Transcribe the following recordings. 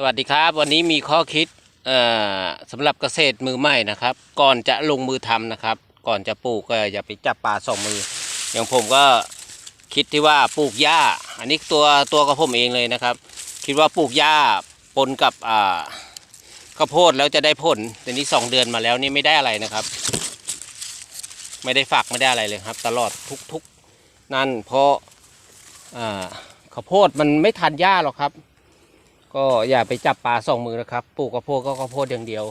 สวัสดีครับวันนี้มีข้อคิดสำหรับเกษตรมือใหม่นะครับ ก่อนจะลงมือทำนะครับ ก่อนจะปลูกก็อย่าไปจับปลาสองมือ อย่างผมก็คิดที่ว่าปลูกหญ้า อันนี้ตัวตัวกับผมเองเลยนะครับ คิดว่าปลูกหญ้าปนกับข้าวโพดแล้วจะได้ผลแต่นี้สองเดือนมาแล้วนี่ไม่ได้อะไรนะครับ ไม่ได้ฝักไม่ได้อะไรเลยครับ ตลอดทุกๆนั่นเพราะอ่าข้าวโพดมันไม่ทันหญ้าหรอกครับ ก็อย่าไปจับปลาสองมือนะครับ ปลูกข้าวโพดก็ข้าวโพดอย่างเดียว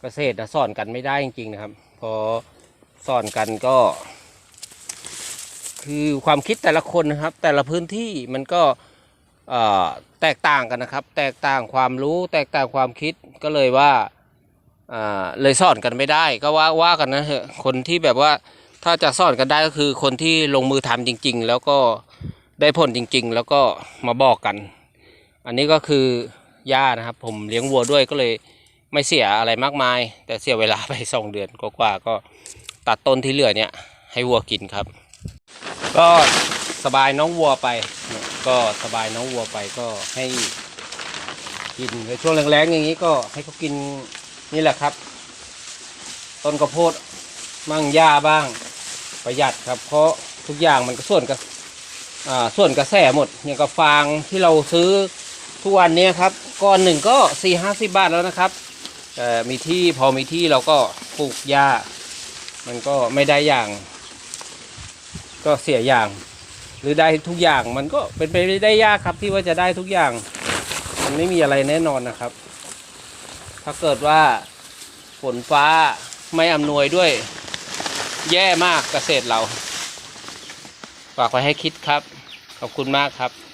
เกษตรนะสอนกันไม่ได้จริงๆนะครับ พอสอนกันก็ คือความคิดแต่ละคนนะครับ แต่ละพื้นที่มันก็แตกต่างกันนะครับ แตกต่างความรู้แตกต่างความคิดก็เลยว่าอ่าเลยสอนกันไม่ได้ ก็ว่าว่ากันนะเถอะคนที่แบบว่าถ้าจะสอนกันได้ก็คือคนที่ลงมือทำจริง ๆ แล้วก็ได้ผลจริง ๆ แล้วก็มาบอกกัน อันนี้ก็คือหญ้านะครับ ผมเลี้ยงวัวด้วยก็เลยไม่เสียอะไรมากมาย แต่เสียเวลาไปสองเดือนกว่าก็ตัดต้นที่เหลือเนี่ย ให้วัวกินครับ ก็สบายน้องวัวไปก็สบายน้องวัวไปก็ให้กินในช่วงแรงๆอย่างนี้ก็ให้เขากินนี่แหละครับ ต้นข้าวโพดมั่งหญ้าบ้างประหยัดครับ เพราะทุกอย่างมันก็ส่วนกับส่วนกระแสหมดอย่างกับฟางที่เราซื้อ ทุกวันนี้ครับก้อนหนึ่งก็สี่ห้าสิบาทแล้วนะครับมีที่พอมีที่เราก็ปลูกหญ้า มันก็ไม่ได้อย่าง ก็เสียอย่าง หรือได้ทุกอย่างมันก็เป็นไปไม่ได้ยากครับที่ว่าจะได้ทุกอย่าง มันไม่มีอะไรแน่นอนนะครับ ถ้าเกิดว่าฝนฟ้าไม่อำนวยด้วย แย่มากเกษตรเราฝากไว้ให้คิดครับ ขอบคุณมากครับ